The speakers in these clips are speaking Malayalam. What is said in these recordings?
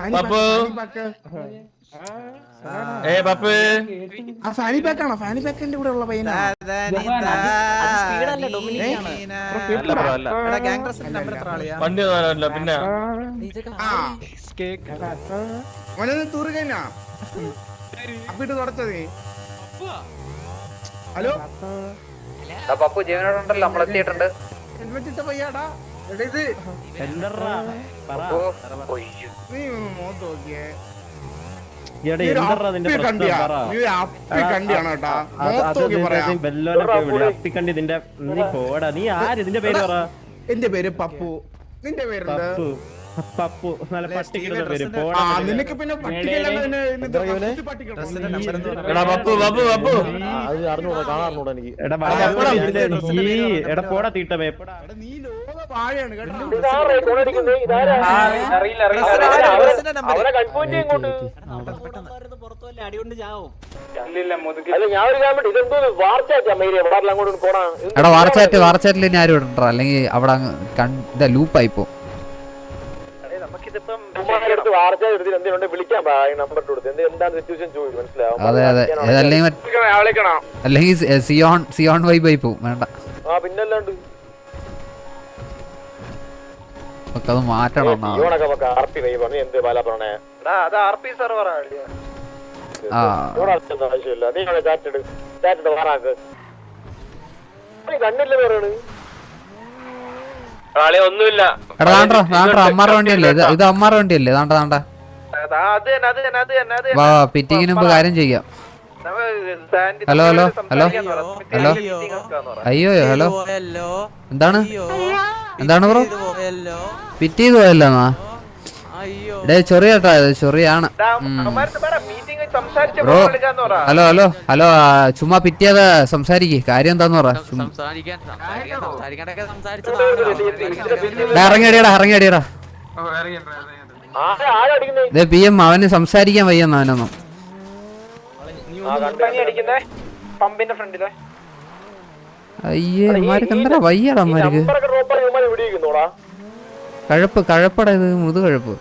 ഫാനി പപ്പു. പാക്ക്, ഫാനി പാക്ക്. ഏ പപ്പ് ആ ഫാനി പാക്കാണോ? ഫാനി പാക്കിന്റെ കൂടെ ഉള്ള പയ്യനാ വണ്ടി പിന്നെ. ആ. അപ്പിട്ട് തുടച്ചത് ഹലോ? പപ്പു ജീവനോടുണ്ടല്ലോ നമ്മളെത്തിയിട്ടുണ്ട്. ഹെൽമെറ്റ് ഇട്ട പയ്യാടാ. എടാ ഇത്. എന്തറാ പറ. നീ ആര്? ഇതിന്റെ പേര് പറ. എന്റെ പേര് പപ്പു. നിന്റെ പേര് പപ്പു. പപ്പു. നല്ല പട്ടികളുടെ പേര്. പോടാ നിനക്ക് പിന്നെ എടാ പോടാ തീട്ടമേ നീ എടാ വാർച്ചാറ്റ് വാർച്ചാറ്റിൽ ഇനി ആരും ഇടണ്ട. അല്ലെങ്കിൽ അവിടെ അങ്ങ് കണ്ട ലൂപ്പായി പോ എടുത്ത് വാർച്ച എടുത്തിട്ട് എന്തിനുണ്ട് വിളിക്കാൻ നമ്പർ ഇട്ട് എന്ത് എന്താണ് സിറ്റുവേഷൻ ചോദിച്ചു മനസ്സിലാവും അതെ അല്ലെങ്കിൽ സിയോൺ സിയോൺ വൈബ് ആയി പോവും. വേണ്ട. ആ പിന്നല്ലാണ്ട്. അത് മാറ്റണം അമ്മാറ വണ്ടിയല്ലേ? ഇത് അമ്മാറ വണ്ടിയല്ലേ? താണ്ട താണ്ട. പിറ്റിങ്ങിന് മുമ്പ് കാര്യം ചെയ്യാം. Hello, hello, hello, hello. അയ്യോ ഹലോ. എന്താണ്? എന്താണ് ബ്രോ? പിറ്റ് ചെയ്ത് പോയല്ലോ ഡേ ചെറിയ ചെറിയാണ്. ബ്രോ ഹലോ ഹലോ ഹലോ ചുമ്മാ പിറ്റിയത് സംസാരിക്ക്. കാര്യം എന്താന്ന് പറ? ഇറങ്ങിയടിയടാ സംസാരിക്കാൻ സംസാരിക്കാൻ സംസാരിക്കാനൊക്കെ സംസാരിച്ചതാണ് ഡാ, ഇറങ്ങി അടിയടാ ഇറങ്ങി അടിയടാ. ആരാ ആരടിക്കുന്നേ? ഇതേ പി എം അവന് സംസാരിക്കാൻ വയ്യെന്ന് അവനൊന്നും. പമ്പിന്റെ ഫ്രണ്ടിലെ. അയ്യേ എന്താ വയ്യടാ ഇരിക്കുന്നോടാ? കഴപ്പ് കഴപ്പടാ ഇത് മുതു കഴപ്പ്.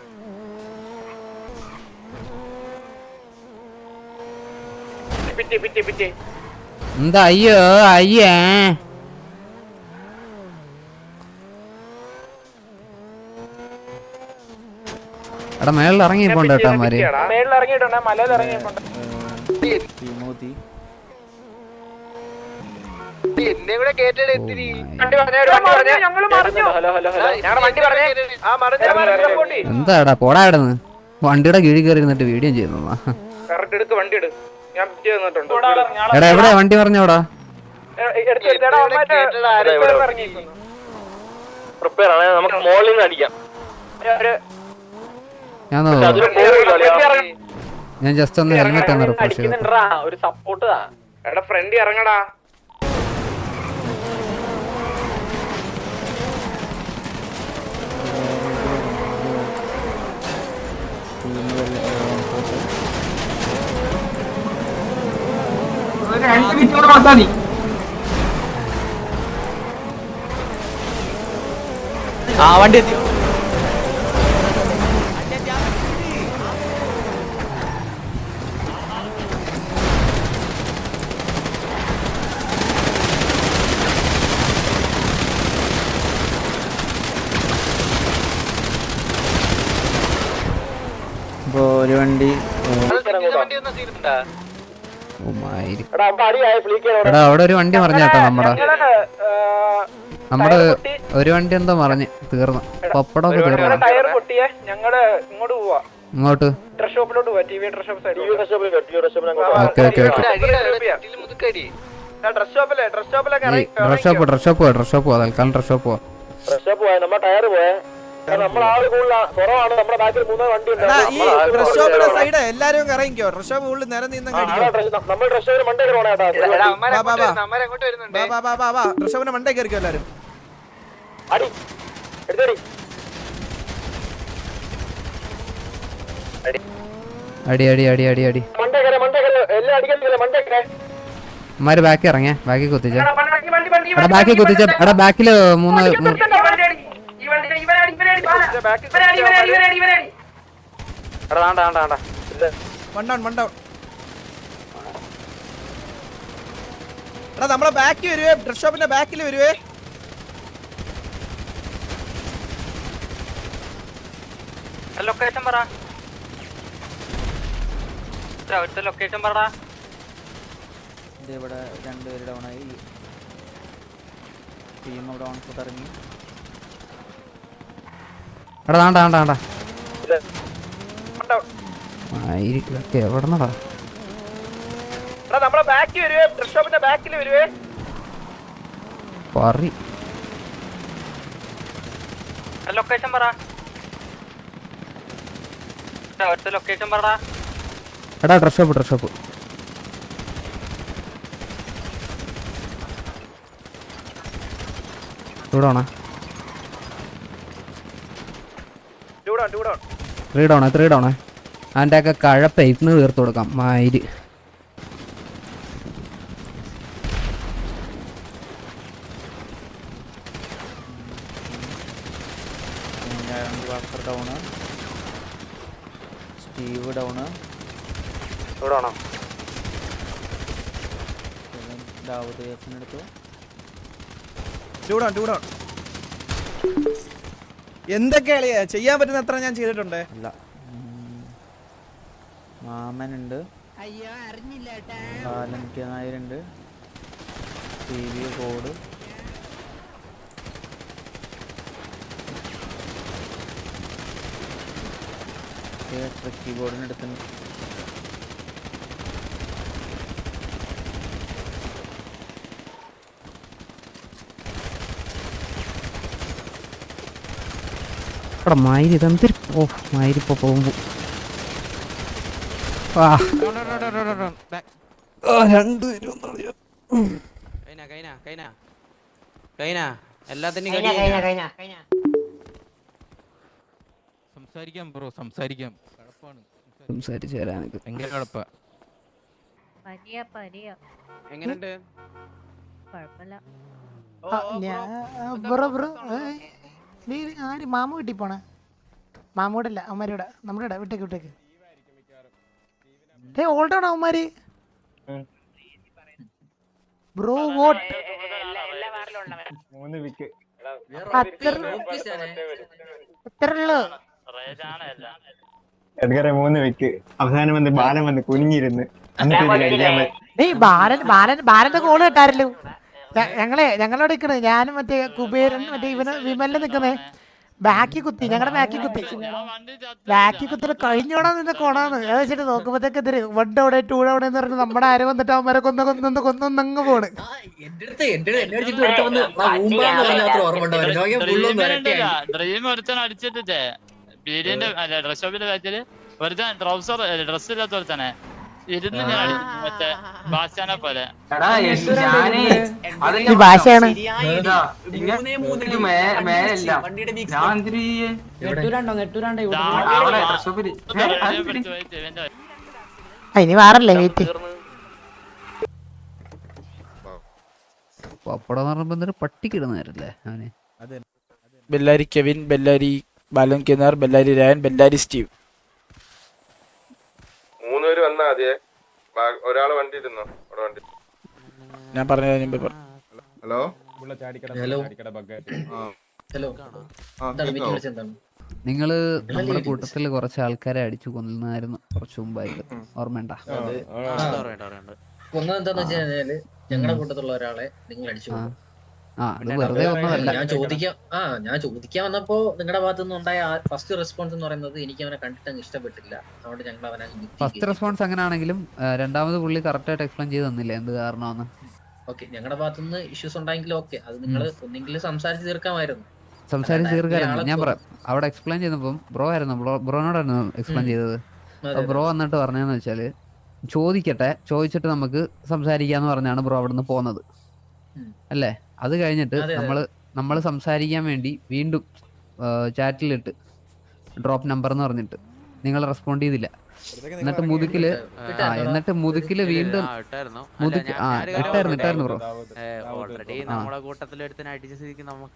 എന്താ അയ്യോ അയ്യേ. എടാ മേളിൽ ഇറങ്ങി പോണ്ട കേട്ടോ മേളിൽ ഇറങ്ങിയിട്ടുണ്ട് മലയിൽ ഇറങ്ങിയിട്ടുണ്ട് എന്നെ കൂടെ കേട്ടിട്ട് എത്തിരി വണ്ടി പറഞ്ഞേ വണ്ടി പറഞ്ഞേ? ഞങ്ങൾ മറിഞ്ഞു. Hello hello hello. വണ്ടി പറഞ്ഞേ. ആ മറിഞ്ഞ മറിഞ്ഞ എന്താടാ പോടാ ഇടന്ന് വണ്ടിയുടെ കീഴിൽ കയറി ഇരുന്നിട്ട് വീഡിയോ ചെയ്യുന്നു കറക്റ്റ് എടുക്ക് വണ്ടി എടു ഞാൻ പിറ്റി തന്നിട്ടുണ്ട്. എടാ എവിടെ വണ്ടി പറഞ്ഞോടാ? പ്രിപ്പയർ ആണ്. നമുക്ക് മോളിൽ നിന്ന് അടിക്കാം. ഒരു ഞാൻ ഞാൻ ജസ്റ്റ് ഒന്ന് ഹെൽമെറ്റ് ഒന്ന് റിപ്പോർട്ട് ചെയ്തു ഒരു സപ്പോർട്ട് എടാ ഫ്രണ്ട് ഇറങ്ങടാ. ആ വണ്ടി എത്തി വണ്ടി ഓ. വണ്ടി എടാ അവിടെ ഒരു വണ്ടി മറിഞ്ഞ കേട്ടോ നമ്മടെ. നമ്മുടെ ഒരു വണ്ടി എന്താ മറിഞ്ഞ് തീർന്നു. പപ്പടമൊക്കെ തീർന്നു. ഇങ്ങോട്ട് പോവാ. ഇങ്ങോട്ട്. ഡ്രസ് ഷോപ്പിലോട്ട് പോവാ T V dress shop side okay okay okay. Dress ഷോപ്പിലെ dress ഇറങ്ങി ഡ്രസ് ഷോപ്പ് ഡ്രസ് ഷോപ്പ് പോവാ ഡ്രസ് ഷോപ്പ് പോവാ തൽക്കാലം ഡ്രസ് ഷോപ്പ് പോയ നമ്മ ടയർ പോയേ. നമ്മൾ ആൾ കൂടുതലാ കുറവാണ് നമ്മുടെ ബാക്കിൽ മൂന്ന് വണ്ടി ഉണ്ട് ഈ ഡ്രസ് ഷോപ്പിന്റെ സൈഡ് എല്ലാരും ഇറങ്ങിക്കോ ഡ്രസ് ഷോപ്പ് ഉള്ളിൽ നേരം ഡ്രസ് മണ്ടേ കയറിക്കോ എല്ലാരും അടി അടി അടി അടി അടി ബാക്കി ഇറങ്ങിയ ബാക്കി കുത്തിച്ച ബാക്കി കുത്തിച്ച എടാ ബാക്കിൽ മൂന്ന് എടാ നമ്മളെ ബാക്കിൽ വരുവേ. ഡ്രസ് ഷോപ്പിന്റെ ബാക്കിൽ വരുവേ. ലൊക്കേഷൻ പറ. അവിടുത്തെ ലൊക്കേഷൻ പറടാ. ഇവിടെ രണ്ടുപേര് ഡൗൺ ആയി. ടീം അവിടെ ഓൺ ഇറങ്ങി. എടാ വേണ്ട വേണ്ട വേണ്ട എവിടെന്നടാ? നമ്മളെ ബാക്കിൽ വരുവേ. ഡ്രസ് ഷോപ്പിന്റെ ബാക്കിൽ വരുവേ. പറി. ലൊക്കേഷൻ പറ. ലൊക്കേഷൻ പറടാ. എടാ ഡ്രസ് ഷോപ്പ് ഡ്രസ് ഷോപ്പ് ഇവിടെ ആണോ two down two down three ഡൗണേ three ഡൗണേ അതിന്റെ ഒക്കെ കഴപ്പ ഇന്ന് തീർത്ത് കൊടുക്കാം. മയിര് ഡൗണ് സ്റ്റീവ് ഡൗണ് ഡൗണോ ആണോ ദാവൂദ് എടുത്തു. ടൂ ഡൗൺ ടൂ ഡൗൺ എന്തൊക്കെ ചെയ്യാൻ പറ്റുന്ന അത്ര ഞാൻ ചെയ്തിട്ടുണ്ട്? അല്ല. മാമനുണ്ട്. ബാലൻക്ക് നായരുണ്ട് ടി വി കോഡ് ട്രക്കി ബോർഡിനടുത്തുണ്ട്. എടാ മായിരി ഇതെന്തൊരു ഓ മയിരിപ്പോ പോകുമ്പോ സംസാരിക്കാം ബ്രോ സംസാരിക്കാം. കുഴപ്പമാണ് സംസാരിച്ചു തരാനൊക്കെ ഭയങ്കര കുഴപ്പ പനിയാ പനിയാ. എങ്ങനെയുണ്ട് കുഴപ്പമില്ല. ബ്രോ ബ്രോ നീ ആര് മാമു വീട്ടിൽ പോണേ. മാമൂടെ അല്ല അവന്മാരുടെ നമ്മുടെ ഇവിടെ വിട്ടേക്ക് വിട്ടേക്ക് ഏ ഓൾഡാണ് അവന്മാര് ബ്രോ വോട്ട് മൂന്ന് വിക്ക്. അത്ര എത്രയുള്ളൂ എഡ്ഗറെ മൂന്ന് വിക്ക്. അവസാനം വന്ന് ബാലൻ വന്ന് കുനിഞ്ഞിരുന്ന്. ബാലൻ ബാലൻ ബാലന്റെ കോൾ കേട്ടാരല്ലോ ഞ- ഞങ്ങളെ ഞങ്ങളോട് നിക്കണേ ഞാനും മറ്റേ കുബേരൻ മറ്റേ ഇവന് വിമലിന് നിൽക്കുന്നേ ബാക്കി കുത്തി ഞങ്ങളുടെ ബാക്കി കുത്തി. ബാക്കി കുത്തി കഴിഞ്ഞോടാ നിന്റെ കൊണാന്ന്. അത് വെച്ചിട്ട് നോക്കുമ്പോഴത്തേക്ക് എതിര് വണ്ട് അവിടെ ടൂ അവിടെ എന്ന് പറഞ്ഞു നമ്മുടെ ആര് വന്നിട്ട് അവന്മാരെ കൊന്ന കൊന്നു കൊന്നൊന്നങ്ങ് പോണ്. ഡ്രീം ഒരുത്തൻ അടിച്ചിട്ടേ പീഡിയന്റെ അല്ല ഡ്രസ് ഷോപ്പിന്റെ കാര്യത്തിൽ ഒരുത്തൻ ട്രൗസർ ഡ്രസ് ഇല്ലാത്ത ഒരുത്തനെ. ഇരുന്ന് ഞാൻ അടിച്ചു മറ്റേ ബാസ്റ്റാനെ പോലെ. ഈ ഭാഷയാണ്. ആ, ഇനി വേറല്ലേ വെയിറ്റ് പപ്പടം എന്ന് പറയുമ്പോ എന്തൊരു പട്ടിക്കിടുന്നായിരുന്നല്ലേ അവന്? ബെല്ലാരി കെവിൻ ബെല്ലാരി ബാലൻ കിനാർ ബെല്ലാരി രായൻ ബെല്ലാരി സ്റ്റീവ്. മൂന്നുപേര് വന്നാ മതിയേ. ഒരാൾ വണ്ടി ഇരുന്നോ അവിടെ വണ്ടി. ഞാൻ പറഞ്ഞ ഹലോ? ഹലോ? ഹലോ? നിങ്ങൾ നമ്മുടെ കൂട്ടത്തിൽ കുറച്ച് ആൾക്കാരെ അടിച്ചു കൊന്നായിരുന്നു കുറച്ച് മുമ്പായിട്ട്. ഓർമ്മയുണ്ട? ഒന്നെന്താന്ന് വെച്ച് കഴിഞ്ഞാൽ ഞങ്ങളുടെ കൂട്ടത്തിലുള്ള ഒരാളെ നിങ്ങൾ അടിച്ചു ഞാൻ ചോദിക്കാം. ആ ഞാൻ ചോദിക്കാൻ വന്നപ്പോ നിങ്ങളുടെ ഭാഗത്തു നിന്ന് ഉണ്ടായ ഫസ്റ്റ് റെസ്പോൺസ് എന്ന് പറയുന്നത് എനിക്ക് അവനെ കണ്ടിട്ട് അങ്ങ് ഇഷ്ടപ്പെട്ടില്ല. അതുകൊണ്ട് ഞങ്ങൾ അവനെ ഫസ്റ്റ് റെസ്പോൺസ് അങ്ങനെയാണെങ്കിലും രണ്ടാമത് പുള്ളി കറക്റ്റ് ആയിട്ട് എക്സ്പ്ലെയിൻ ചെയ്ത് തന്നില്ല? എന്ത് കാരണമാണ് ഓക്കെ ഞങ്ങളുടെ ഭാഗത്തു നിന്ന് ഇഷ്യൂസ് ഉണ്ടെങ്കിലും ഓക്കെ. അത് നിങ്ങൾ ഒന്നെങ്കിലും സംസാരിച്ച് തീർക്കാമായിരുന്നു. സംസാരിച്ച് തീർക്കാമായിരുന്നു ഞാൻ പറയാം അവിടെ എക്സ്പ്ലെയിൻ ചെയ്തപ്പം ബ്രോ ആയിരുന്നു. ബ്രോ ബ്രോനോടായിരുന്നു എക്സ്പ്ലെയിൻ ചെയ്തത്. ബ്രോ വന്നിട്ട് പറഞ്ഞതെന്ന് വെച്ചാൽ ചോദിക്കട്ടെ ചോദിച്ചിട്ട് നമുക്ക് സംസാരിക്കാന്ന് പറഞ്ഞാണ് ബ്രോ അവിടെ നിന്ന് പോന്നത് അല്ലേ? അത് കഴിഞ്ഞിട്ട് അതെ. നമ്മൾ സംസാരിക്കാൻ വേണ്ടി വീണ്ടും ചാറ്റിലിട്ട് ഡ്രോപ്പ് നമ്പർ എന്ന് പറഞ്ഞിട്ട് നിങ്ങൾ റെസ്പോണ്ട് ചെയ്തില്ല. എന്നിട്ട് മുതുക്കിൽ ആ എന്നിട്ട് മുതുക്കിൽ വീണ്ടും മുതുക്ക് ആ ഇട്ടായിരുന്നു ഇട്ടായിരുന്നു ബ്രോ.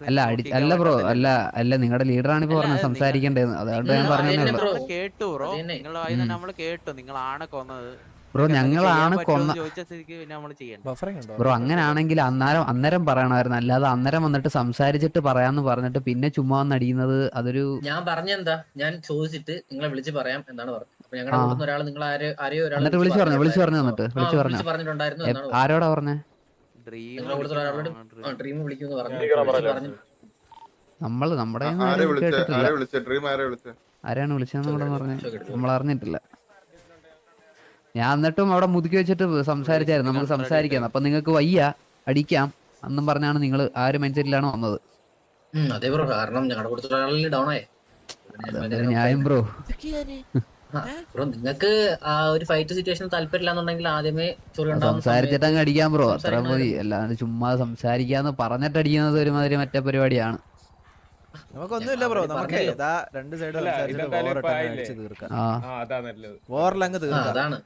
അല്ല അടി അല്ല ബ്രോ അല്ല അല്ല നിങ്ങളുടെ ലീഡറാണ് ഇപ്പൊ പറഞ്ഞത് സംസാരിക്കണ്ടേന്ന് അതുകൊണ്ട് ഞാൻ പറഞ്ഞു ബ്രോ. കേട്ടു ബ്രോ. നിങ്ങൾ കേട്ടു. നിങ്ങളാണ് കൊന്നത്. ബ്രോ ഞങ്ങളാണ് കൊന്ന ബ്രോ അങ്ങനാണെങ്കിൽ അന്നേരം അന്നേരം പറയണമായിരുന്നു. അല്ലാതെ അന്നേരം വന്നിട്ട് സംസാരിച്ചിട്ട് പറയാന്ന് പറഞ്ഞിട്ട് പിന്നെ ചുമ്മാ വന്നടിയുന്നത് അതൊരു ഞാൻ പറഞ്ഞെന്താ? ഞാൻ ചോദിച്ചിട്ട് നിങ്ങളെ വിളിച്ച് പറയാം എന്താണ് പറഞ്ഞത്. ആരോടാ പറഞ്ഞേ? നമ്മൾ നമ്മുടെ ആരാണ് വിളിച്ചത് നമ്മളറിഞ്ഞിട്ടില്ല. ഞാൻ എന്നിട്ടും അവിടെ മുതുക്കി വെച്ചിട്ട് സംസാരിച്ചായിരുന്നു. നമുക്ക് സംസാരിക്കാം. അപ്പൊ നിങ്ങൾക്ക് വയ്യ. അടിക്കാം. അന്നും പറഞ്ഞാണ് നിങ്ങൾ ആ ഒരു മൈൻഡ് സെറ്റിലാണ് വന്നത്. അതെ ബ്രോ കാരണം ഞങ്ങളുടെ കൂടുതൽ ഡൗൺ ആയേ. ന്യായം ബ്രോ ബ്രോ നിങ്ങൾക്ക് ആ ഒരു ഫൈറ്റ് സിറ്റുവേഷൻ താല്പര്യമില്ലാന്നുണ്ടെങ്കിൽ ആദ്യമേ സംസാരിച്ചിട്ട് അങ്ങ് അടിക്കാൻ ബ്രോ അത്ര മതി. അല്ലാണ്ട് ചുമ്മാ സംസാരിക്കാന്ന് പറഞ്ഞിട്ട് അടിക്കുന്നത് ഒരുമാതിരി മറ്റേ പരിപാടിയാണ്. നമുക്കൊന്നുമില്ല ബ്രോ നമുക്ക് രണ്ട് സൈഡ് സംസാരിച്ചിട്ട് തീർക്കാം. ആ. ആ നല്ലത്. വോറിലങ്ങ്. തീർക്കാം. അതാണ്.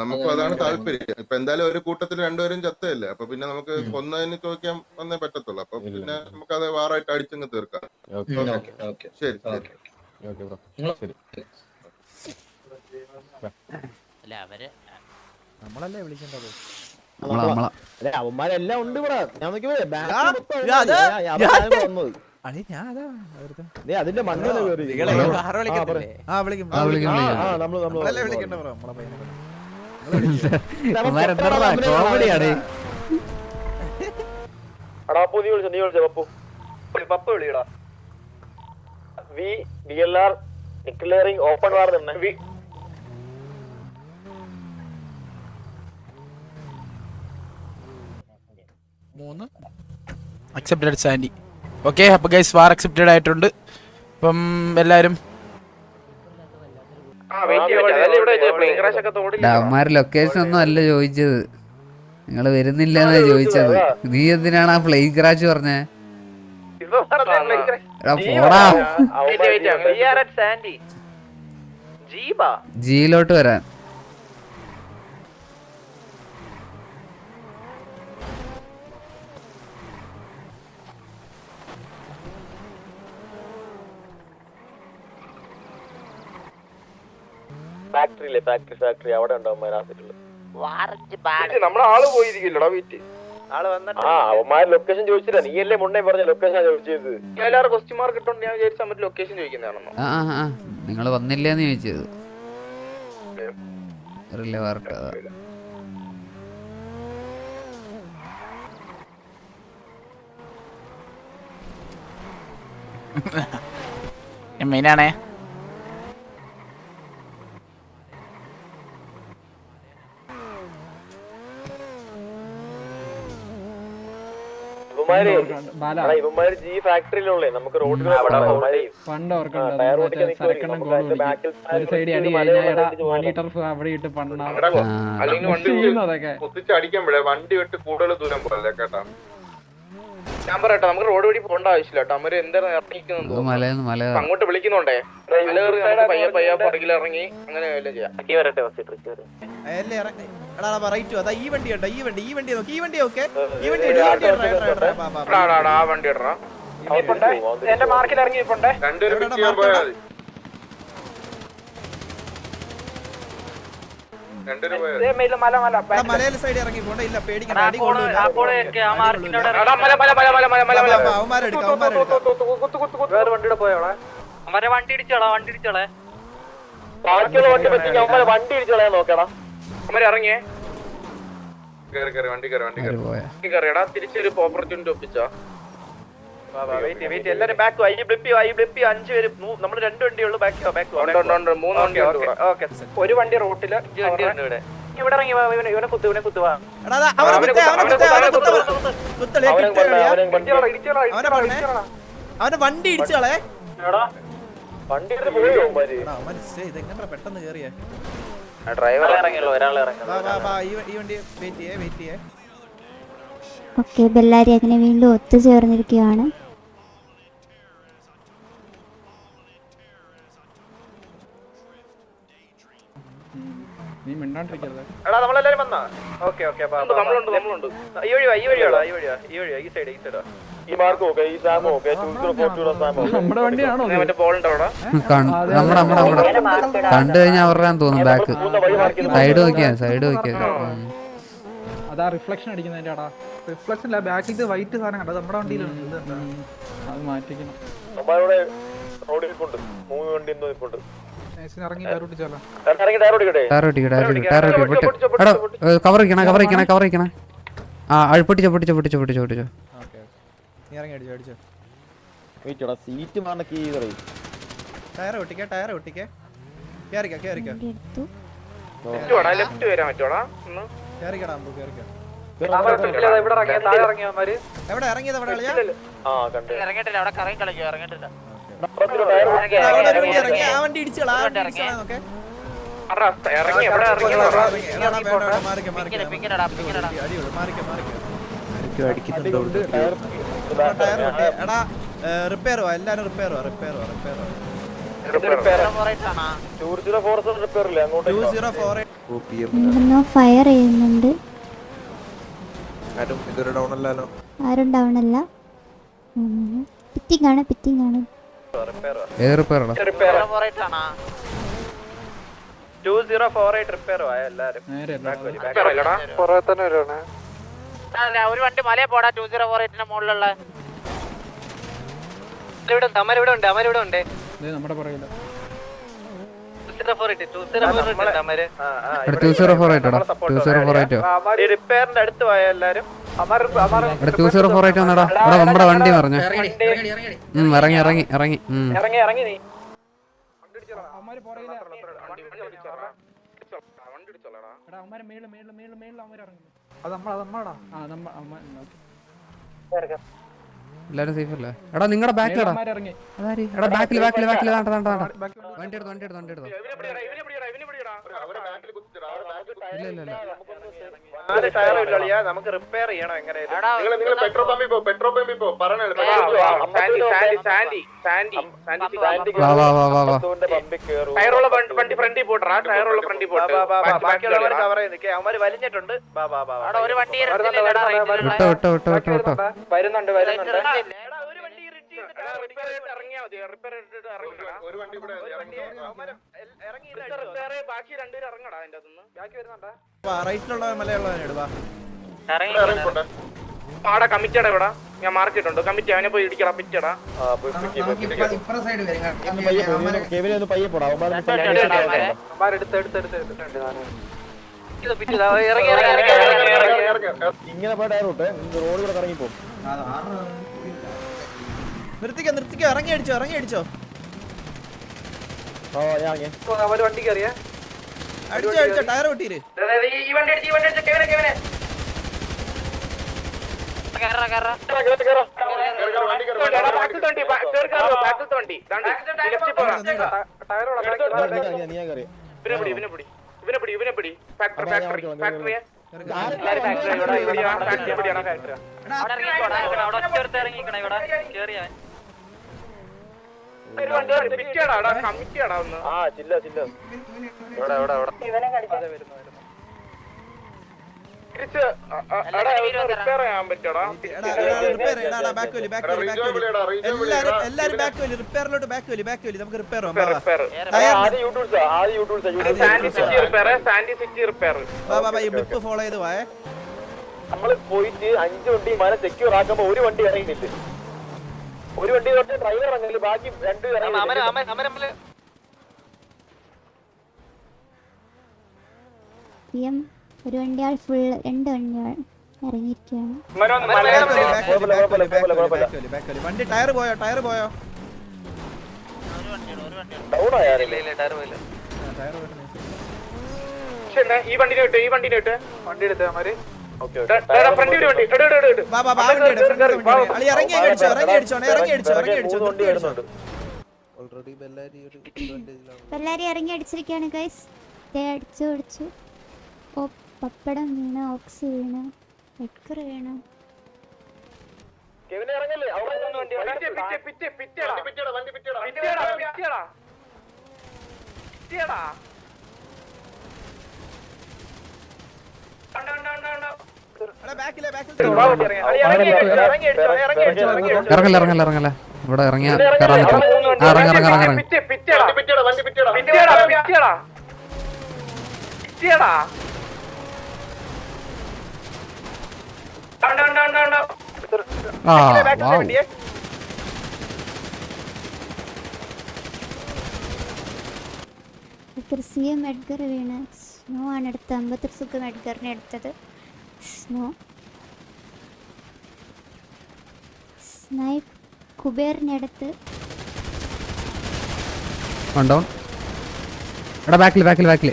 നമുക്ക് അതാണ് താല്പര്യം. ഇപ്പൊ എന്തായാലും ഒരു കൂട്ടത്തിൽ രണ്ടുപേരും ചത്തയല്ലേ? അപ്പൊ പിന്നെ നമുക്ക് കൊന്നതിന് ചോദിക്കാൻ വന്നേ പറ്റത്തുള്ളൂ. അപ്പൊ പിന്നെ നമുക്ക് അത് വാറായിട്ട് അടിച്ചങ്ങ് തീർക്കാം. ശരി അവന്മാരെല്ലാം ഉണ്ട് ഇവിടെ. ഞാൻ നോക്കിയേ ആ. അളി ഞാൻ അതാ അതിന്റെ നിങ്ങളെ വിളിക്കത്തില്ലേ? വിളിക്കും. ആ, വിളിക്കാം, ആ, വിളിക്കാം. ആ, നമ്മൾ നമ്മൾ നമ്മളല്ലേ നമ്മൾ വിളിക്കണ്ട ബ്രോ നമ്മളെ പയ്യനെ കോമഡിയാണ് എടാ പപ്പു നീ വിളിച്ചോ നീ വിളിച്ചോ Pappu. Pappu വിളിയടാ. V B L R declaring open war തന്നെ മൂന്ന്. അക്സെപ്റ്റഡ് സാൻഡി ഓക്കെ അപ്പൊ ഗൈസ് വാർ അക്സെപ്റ്റഡ് ആയിട്ടുണ്ട്. അപ്പം എല്ലാരും? ലൊക്കേഷൻ ഒന്നും അല്ല ചോദിച്ചത്. നിങ്ങൾ വരുന്നില്ല എന്നാ ചോദിച്ചത്. നീ എന്തിനാണ് ആ പ്ലെയിൻ ക്രാഷ് പറഞ്ഞേ? പോടാ. ജിയിലോട്ട് വരാൻ. ഫാക്ടറിയില്ലേ ഫാക്ടറി ഫാക്ടറി അവിടെ ഉണ്ടാവും മരാസിട്ടുള്ളത് നമ്മളെ ആൾ പോയിരിക്കില്ലടാ വീട്ടിൽ. ആ അവന്മാർ ലൊക്കേഷൻ ചോദിച്ചില്ല നീയല്ലേ മുന്നേ പറഞ്ഞ ലൊക്കേഷൻ ചോദിച്ചത്? എല്ലാവരും ക്വസ്റ്റ്യൻ മാർക്ക് ഇട്ടോണ്ട് ഞാൻ വിചാരിച്ച മറ്റേ ലൊക്കേഷൻ ചോദിക്കുന്നതാണെന്നോ. ആ ആ ആ. നിങ്ങൾ വന്നില്ലേന്ന് ചോദിച്ചത്. റിലേ വാർത്ത മെയിനാണേ ഇവന്മാര് ഇവന്മാര് ജി ഫാക്ടറിയിലുള്ളേ നമുക്ക് റോഡിൽ പണ്ട് നിൽക്കുവായിരിക്കും. ബാക്കിൽ ഒരു സൈഡ് അടി മണി ടർഫ് അവിടെ ഇട്ട് വണ്ടി അതൊക്കെ. കുത്തിച്ച് വണ്ടി വിട്ട് കൂടുതൽ ദൂരം പോലെ കേട്ടാ? ഞാൻ പറയട്ടെ നമുക്ക് റോഡ് വഴി പോകേണ്ട ആവശ്യമില്ല കേട്ടോ. അവർ എന്തായാലും അത് ഇറങ്ങിക്കുന്നു മലയെന്ന് മല അങ്ങോട്ട് വിളിക്കുന്നുണ്ടേ? പയ്യ പയ്യ പുറകിൽ ഇറങ്ങി അങ്ങനെ എല്ലാം ചെയ്യാം എടാ റൈറ്റ് അതാ ഈ വണ്ടി ഉണ്ടോ ഈ വണ്ടി ഈ വണ്ടി നോക്കി ഈ വണ്ടി ഓക്കെ ഈ വണ്ടി ഈ ആ വണ്ടി ഇടറാ എന്റെ മാർക്കിൽ ഇറങ്ങിയിട്ടുണ്ട് മലയാള സൈഡ് ഇറങ്ങി ഇല്ല പേടിക്കണ്ട അടി അവന്മാരെടുക്കാം വണ്ടി ഇടിച്ചോളാം വണ്ടി ഇടിച്ചോളേ ബാക്കിയുള്ള വണ്ടി പറ്റി അവന്മാരെ വണ്ടി ഇടിച്ചോളാൻ നോക്കണം അമ്മ ഇറങ്ങിയേ. കേറി കേറി വണ്ടി കേറി വണ്ടി കേറി. കേറിയടാ തിരിച്ചൊരു ഓപ്പർച്യൂണിറ്റി ഒപ്പിച്ചാ. വെയിറ്റ് വെയിറ്റ് എല്ലാരും ബാക്ക് ഐ ബ്ലിപ്പി ഐ ബ്ലിപ്പി അഞ്ച് പേര് നമ്മൾ രണ്ട് വണ്ടി ഉള്ളു ബാക്ക് ബാക്ക് മൂന്ന് വണ്ടി ഓക്കെ ഒരു വണ്ടി റോട്ടിൽ ഇവിടെ. ഇറങ്ങി ഇവനെ കുത്തു ഇവനെ കുത്തുവാ അവനെ വണ്ടി ഇടിച്ചോളേ വണ്ടി പോയോ മനസ്സേ ഇത് എങ്ങനെ പെട്ടെന്ന് കേറിയേ? ഡ്രൈവർ ബെല്ലാരി അങ്ങനെ വീണ്ടും ഒത്തുചേർന്നിരിക്കുകയാണ്. നീ മിണ്ടാണ്ടിരിക്കരുത് എടാ നമ്മളെല്ലാരും വന്നാ. ഓക്കെ ഓക്കെ നമ്മളുണ്ട് നമ്മളുണ്ട് ഈ വഴിയാ ഈ വഴിയാടാ ഈ വഴിയാ ഈ വഴിയാ ഈ സൈഡ് ഈ സൈഡാ ഈ ഓക്കെ ഓക്കെ സാമോ നമ്മുടെ വണ്ടിയാണോ ഇത്? കണ്ടു കഴിഞ്ഞാൽ അവരുടെ തോന്നുന്നു ബാക്ക് സൈഡ് നോക്കിയാ സൈഡ് നോക്കിയാ അതാ റിഫ്ലക്ഷൻ അടിക്കുന്നതിന്റെ ആടാ. റിഫ്ലക്ഷൻ അല്ല ബാക്കിൽ വൈറ്റ് സാധനം കണ്ടത് നമ്മുടെ വണ്ടിയിലാണ് ഇത്? അത് മാറ്റിക്കണം. റോഡിൽ കൊണ്ട് മൂന്ന് വണ്ടി എന്തോ ഇപ്പോണ്ട് കവർ വയ്ക്കണേ കവർ വയ്ക്കണേ കവർ വയ്ക്കണേ. ആ പൊട്ടിച്ചോ പൊട്ടിച്ചോ പൊട്ടിച്ചോ പൊട്ടിച്ചോ പൊട്ടിച്ചോ. സീറ്റ് മാറണ കീ ടയർ ഒട്ടിക്കേ ടയർ ഒട്ടിക്കേ കേറിക്കോ കേറിക്കോ. ലെഫ്റ്റ് വരാൻ പറ്റോടാ കേറിക്കടാ കേറിക്കോ. എവിടെ ഇറങ്ങിയത് അവിടെ ആ കണ്ടു. ഇറങ്ങിയിട്ടില്ല അവിടെ കറങ്ങി കളിക്കും ഇറങ്ങിയിട്ടില്ല. ആ, വണ്ടി ഇടിച്ചോളാ ആ വണ്ടി ഇടിച്ചോളാ എടാ റിപ്പയർ എല്ലാരും റിപ്പയർ റിപ്പയറോ റിപ്പയർ റിപ്പയർ ഫയർ ചെയ്യുന്നുണ്ട്. ആരും ഡൗൺ അല്ലല്ലോ ആരും ഡൗൺ അല്ല. പിറ്റിംഗ് ആണ് പിറ്റിംഗ് ആണ്. ഏത് റിപ്പയറടാ two zero four eight repair ആയ എല്ലാരും? നേരെ ഇല്ലടാ. ഒരു വണ്ടി മലയെ പോടാ ടു സീറോ ഫോർ എയ്റ്റിന്റെ മുകളിലുള്ള. ഇവിടെ ഉണ്ട് ഇവിടെ ഉണ്ട് ഇത് നമ്മുടെ പുറകിൽ. എടാ ടു സീറോ ഫോർ എയ്റ്റ് എടാ. ടു സീറോ ഫോർ എയ്റ്റോ റിപ്പയറിന്റെ അടുത്ത് പോയ എല്ലാരും? ടു സീറോ ഫോർ എയ്റ്റ് വന്നടാ. എടാ നമ്മുടെ വണ്ടി പറഞ്ഞു. ഇറങ്ങി ഇറങ്ങി ഇറങ്ങി അത് നമ്മളാ നമ്മളാടാ ആ നമ്മ എല്ലാരും സേഫ് അല്ലേ? എടാ നിങ്ങളുടെ ബാക്കിൽ എടാ ഇറങ്ങി അതാരി? എടാ ബാക്കിൽ ബാക്കിൽ ബാക്കിൽ വേണ്ട വേണ്ട വേണ്ട. വണ്ടി എടുത്തു വണ്ടി എടുത്തു വണ്ടി എടുത്തു. ഇല്ല ഇല്ല ഇല്ല. നാല് ടയർ ഇല്ല നമുക്ക് റിപ്പയർ ചെയ്യണം എങ്ങനെയായാലും. നിങ്ങൾ നിങ്ങൾ പെട്രോൾ പമ്പിൽ പോ പെട്രോൾ പമ്പിൽ പോ. പറഞ്ഞല്ലോ Sandy Sandy Sandy Sandy Sandy വാ വാ വാ വാ വാ. ടയറുള്ള വണ്ടി- വണ്ടി ഫ്രണ്ടി പോട്ടറാ ടയറുള്ള ഫ്രണ്ടി പോട്ട്. ബാക്കിയുള്ളവർ കവർ ചെയ്ത് നിൽക്കേ അവന്മാര് വലിഞ്ഞിട്ടുണ്ട്. ബാ ബാ ബാ അവിടെ ഒരു വണ്ടി വിട്ടോ വിട്ടോ വിട്ടോ വിട്ടോ വിട്ടോ. വരുന്നുണ്ട് വരുന്നുണ്ട്. ഇറങ്ങിയാ മതി. റിപ്പയർ ഇട്ടിട്ട് ഇറങ്ങിക്കടാ ഒരു വണ്ടി കൂടെ റിപ്പയർ ബാക്കി രണ്ടുപേരും ഇറങ്ങടാ അതിന്റെ അകത്തുനിന്ന്. റൈറ്റിലുള്ള മലയുള്ളവനെ ഇടുവാ ഇവിടെ. ഞാൻ മാർക്ക് ഇട്ടുണ്ട് കമ്മിറ്റി അവനെ പോയി ഇടിക്കടാ പിറ്റടാ കെവിനെ ഒന്ന് പയ്യെ പോടാ. ഇങ്ങനെ പോയിട്ട് റോഡ് കൂടെ കറങ്ങി പോകും. നിർത്തിക്കോ നിർത്തിക്കോ ഇറങ്ങി അടിച്ചോ ഇറങ്ങി അടിച്ചോ. ഓ ഞാൻ അവർ വണ്ടി കയറിയാ. അടിച്ചോ അടിച്ചോ ടയർ ഇവിടെ ഈ വണ്ടി അടിച്ച് ഈ വണ്ടി അടിച്ച് കെവനെ കെവനെ ബാക്കിൽ ഇവിടെ ഇവിടെ ഇവിടെ ഇവിടെ ഇവിടെ ഇവിടെ ഇവിടെ ഇവിടെ ഇവിടെ ഇവിടെ ഇവനെ പിടി ഫാക്ടറി ഫാക്ടറി ഫാക്ടറിയെ എല്ലാരും ഫാക്ടറി ഇവിടെ ഫാക്ടറി പിടിയാണ് ഫാക്ടറി എല്ലാരും എല്ലാരും ബാക്ക് വലി റിപ്പയറിലോട്ട് ബാക്ക് വലി ബാക്ക് വലി. നമുക്ക് റിപ്പയർ ബ്ലിപ്പ് ഫോളോ ചെയ്ത് പോയേ നമ്മൾ പോയിട്ട് അഞ്ച് വണ്ടി മല സെക്യൂർ ആക്കുമ്പോ ഒരു വണ്ടി ഇറങ്ങിയില്ല ഒരു വണ്ടി കുറച്ച് ഡ്രൈവർ ഇറങ്ങില്ല ബാക്കി രണ്ട് ഒരു വണ്ടിയാൾ ഫുൾ രണ്ട് വണ്ടിയാൾ ഇറങ്ങിയിരിക്കുകയാണ്. വണ്ടി ടയർ പോയോ? ടയർ പോയോ? ഈ വണ്ടിനെ വിട്ട് ഈ വണ്ടിനെ വിട്ട്. വണ്ടി എടുത്തമാര് ഓക്കെ ഫ്രണ്ട് ഒരു വണ്ടി ഇട് ഇട് ഇട് വാ വാ വാ വണ്ടി ഇട് ഫ്രണ്ട് വണ്ടി ഇട്. അളി ഇറങ്ങി അടിച്ചോ ഇറങ്ങി അടിച്ചോ ഇറങ്ങി അടിച്ചോ ഇറങ്ങി അടിച്ചോ വണ്ടി നിർത്തി ഓൾറെഡി ബെല്ലാരി ഇറങ്ങി അടിച്ചിരിക്കാണ് ഗൈസ് അടിച്ചു അടിച്ചു. ഓ പപ്പടം വീണ ഓക്സ് വീണ എക്കർ വീണ. കെവിനെ ഇറങ്ങല്ലേ? അവിടെ വണ്ടി പിറ്റ് പിറ്റ് പിറ്റ് പിറ്റേടാ പിറ്റിയടാ വണ്ടി പിറ്റിയടാ പിറ്റേടാ പിറ്റേടാ പിറ്റേടാ ഉണ്ട്, ഉണ്ട്, ഉണ്ട്, ഉണ്ട്. എടാ ബാക്കിലെ ബാക്കിൽ അളി, ഇറങ്ങി അടിച്ചോ, ഇറങ്ങി അടിച്ചോ, ഇറങ്ങി അടിച്ചോ, ഇറങ്ങി അടിച്ചോ. ഇറങ്ങല്ല ഇറങ്ങല്ല ഇറങ്ങല്ല ഇവിടെ ഇറങ്ങിയ കയറാൻ പറ്റും ഇറങ്ങി ഇറങ്ങി ഇറങ്ങി ഇറങ്ങി. ആ വണ്ടിയെ. സി എം എഡ്ഗർ വീണ് സ്നോ ആണ് എടുത്തത്. അമ്പത്തി സുഖം എഡ്ഗറിനെ എടുത്തത്. സ്നോ. സ്നൈപ്പ്. കുബേറിനെ എടുത്ത്. എടാ ബാക്കിൽ ബാക്കിൽ ബാക്കിൽ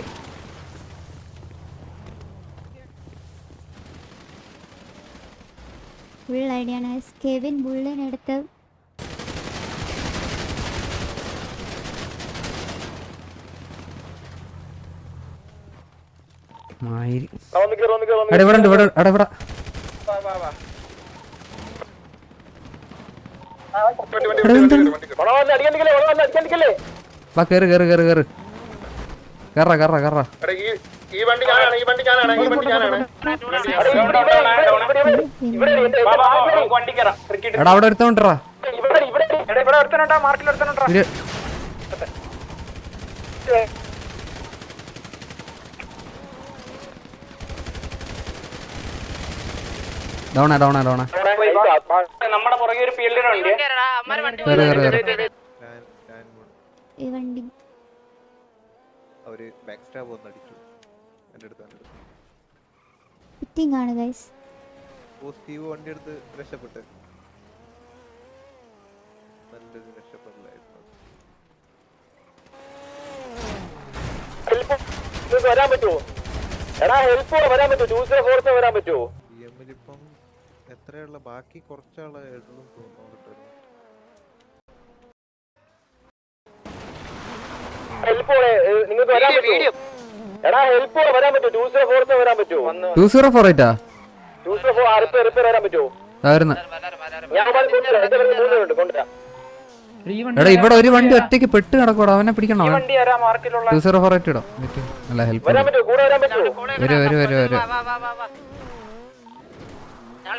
ഫുൾ ഐഡിയ ആണ്. കെവിൻ ബുള്ളിനെടുത്ത് മായിരി എടാ ഇവിടെ ഉണ്ട് ഇവിടെ എടാ ഇവിടെ. വാ കേറ് കേറ് കേറ് കേറ്. കറ കറ കറ. എടാ ഈ ഈ വണ്ടി ഞാനാണ് ഈ വണ്ടി ഞാനാണ് ഈ വണ്ടി ഞാനാണ് എടാ അവിടെ എടുത്തോണ്ടാ ഇവിടെ ഇവിടെ. എടാ ഇവിടെ ഒരുത്തനുണ്ടാ മാർക്കിൽ ഒരുത്തനുണ്ടാ? ഡൗണാ ഡൗണാ ഡൗണാ. നമ്മുടെ പുറകെ ഒരു ഫീൽഡിനുണ്ട് കേറ് കേറ് കേറ്. ഈ വണ്ടി. അവർ ബാക്ക് സ്റ്റാബ് വന്ന് അടിച്ചു. എന്റെ അടുത്ത് എന്റെ അടുത്ത്. ഫിറ്റിംഗ് ആണ് ഗൈസ് പോസിറ്റീവ് സ്റ്റീവ് വണ്ടി എടുത്ത് രക്ഷപ്പെട്ട്. നല്ലൊരു രക്ഷപ്പെടലായിരുന്നു. വരാൻ പറ്റുമോ? എടാ ഹെൽപ്പ് വരാൻ പറ്റുമോ? ട്യൂസ്ഡേ ഫോർത്ത് വരാൻ പറ്റുമോ? ഇ എമ്മിലിപ്പം ബാക്കി കുറച്ചാളെ ഉള്ളൂ തോന്നുന്നു നിങ്ങൾക്ക് വരാൻ പറ്റുമോ? എടാ ഹെൽപ്പ് വരാൻ പറ്റുമോ? വരാൻ പറ്റുമോ? ടു സീറോ ഫോർ എയ്റ്റാ ഫോർ റിപ്പയർ റിപ്പയർ വരാൻ എടാ ഇവിടെ ഒരു വണ്ടി ഒറ്റയ്ക്ക് പെട്ട് കിടക്കൂടാ അവനെ പിടിക്കണോ ടു സീറോ ഫോർ എയ്റ്റ് ഇടോ. അല്ല ഹെൽപ്പ് വരാൻ പറ്റുമോ? വരും വരും വരൂ വരൂ.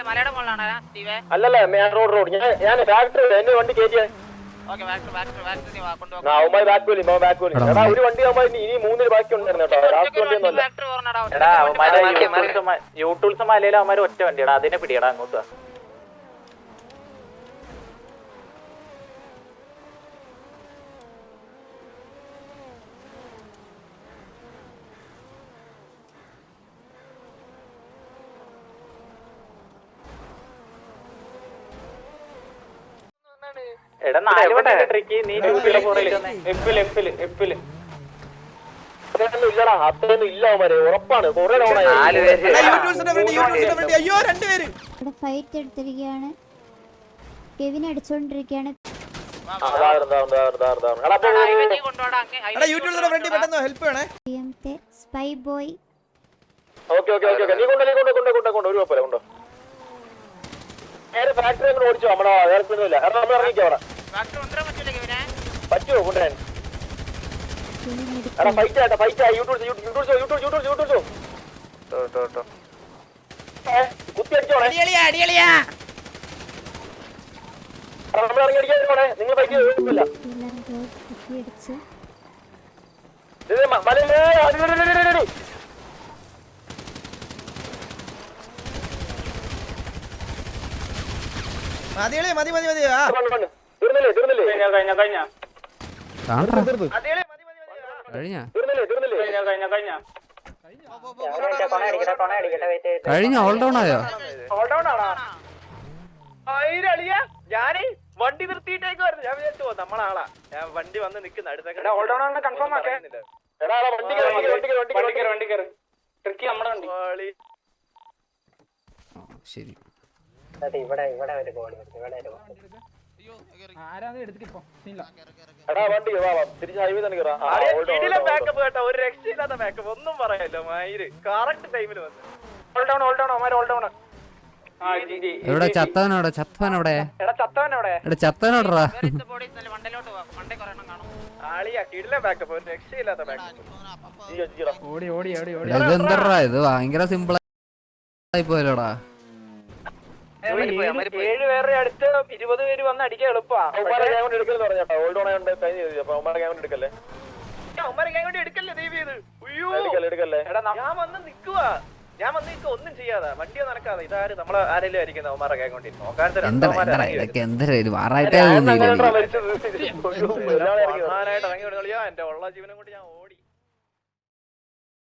മലയുടെ മുകളിലാണ്? സ്റ്റീവേ അല്ലല്ല ഞാൻ റോഡ് റോഡ് ഞാൻ ഞാൻ ഫാക്ടറി എന്നെ വണ്ടി കയറ്റിയ ഒരു വണ്ടി ഇനി മൂന്നിൽ ബാക്കി ഉണ്ടായിരുന്നു യൂട്ടൂൾസ് ഒറ്റ വണ്ടിയാണ് അതിനെ പിടിയടാ അങ്ങോട്ട് എടാ നാല് ട്രിക്ക് നീ ഇല്ലടാ അത്രയൊന്നും ഇല്ല അവന്മാരെ ഉറപ്പാണ് കുറെ തവണ ഇവിടെ ഫൈറ്റ് എടുത്തിരിക്കുകയാണ്. വേണേ. C spy boy okay okay okay. നീ കൊണ്ടോ നീ കൊണ്ടോ കൊണ്ടോ കൊണ്ടോ കൊണ്ടോ. ഒരു കുഴപ്പമില്ല കൊണ്ടോ. നേരെ ഫാക്ടറി ഓടിച്ചോ. നമ്മുടെ വേർക്കൊന്നുമില്ല കാരണം നമ്മൾ ഇറങ്ങിക്കോ അവിടെ. പറ്റുമോ കൊണ്ടുവരാൻ എടാ ഫൈറ്റ് ആട്ടെ ഫൈറ്റ് ആയി. YouTube YouTube YouTube YouTube YouTube കുത്തി അടിച്ചോണേ അടിയളിയാ അടിയളിയാ. നമ്മൾ ഇറങ്ങി അടിക്കാൻ പോണേ. നിങ്ങൾ ഫൈറ്റ് കുഴപ്പമില്ല എല്ലാവരും റോഡ് കുത്തിയടിച്ച് ഇത് മ- മലയിലേ അടി, അടി, അടി, അടി, അടി. മതികളെ മതി മതി മതി ആ വന്ന്, വന്ന്. തീർന്നില്ലേ തീർന്നില്ലേ കഴിഞ്ഞ കഴിഞ്ഞ കഴിഞ്ഞ കാണാ അതേളെ മതി മതി മതി ആ. കഴിഞ്ഞ തീർന്നില്ലേ മതി കഴിഞ്ഞ മതി ആ. കഴിഞ്ഞ? ഓൾ ഡൗൺ ആയോ? ഓൾ ഡൗൺ ആണോ? ഞാനേ വണ്ടി നിർത്തിയിട്ടേക്കുവായിരുന്നു. ഞാൻ വിചാരിച്ചു പോ നമ്മളാളാ. ഞാൻ വണ്ടി വന്ന് നിൽക്കുന്ന അടുത്ത ഓൾ ഡൗൺ ആണ് കൺഫേം ആക്കേ. വണ്ടി വണ്ടി വണ്ടി വണ്ടി ശരി. കേട്ടോ ഒരു രക്ഷയില്ലാത്ത ബാക്കപ്പ് ഒന്നും കറക്റ്റ് ടൈമിൽ വന്ന്. ഹോൾഡ് ഓൺ അമാര് ഹോൾഡ് ഓൺ എവിടെ ചത്തവനവിടെ ചത്തവനവിടെ? എടാ ചത്തവൻ എവിടെ എടാ ചത്തവനോടറാ ആളിയാ കിടില ബാക്കപ്പ് ഒരു രക്ഷയില്ലാത്ത ബാക്കപ്പ് ഓടി ഓടി ഓടി ഓടി. ഇത് ഇത് ഭയങ്കര സിമ്പിൾ ആയി പോയല്ലോടാ. ഏഴ് പേരുടെ അടുത്ത് ഇരുപത് പേര് വന്ന് അടിക്കാൻ എളുപ്പമാ അവന്മാരെ ഗ്യാങ് കൊണ്ട് എടുക്കലെന്ന് പറഞ്ഞാ ഓൾഡ് ഓൺ ആയതുകൊണ്ട് കഴിഞ്ഞ ചെയ്തു അപ്പൊ അവന്മാരെ ഗ്യാങ് കൊണ്ട് എടുക്കല്ലേ? അവന്മാരെ കൈ കൊണ്ട് എടുക്കല്ലേ ദൈവം ഇത് അയ്യോ എടുക്കല്ലേ എടുക്കല്ലേ? എടാ ന- ഞാൻ വന്ന് നിക്കുവാ. ഞാൻ വന്ന് നിൽക്കുക ഒന്നും ചെയ്യാതെ. വണ്ടിയോ നടക്കാതെ. ഇതാര്? നമ്മളെ ആരെങ്കിലും ആയിരിക്കുന്ന അവന്മാരെ കൈ കൊണ്ട് ഇറങ്ങി വിടുകളിയാ എന്റെ ഉള്ള ജീവനും കൊണ്ട് ഞാൻ ഓടി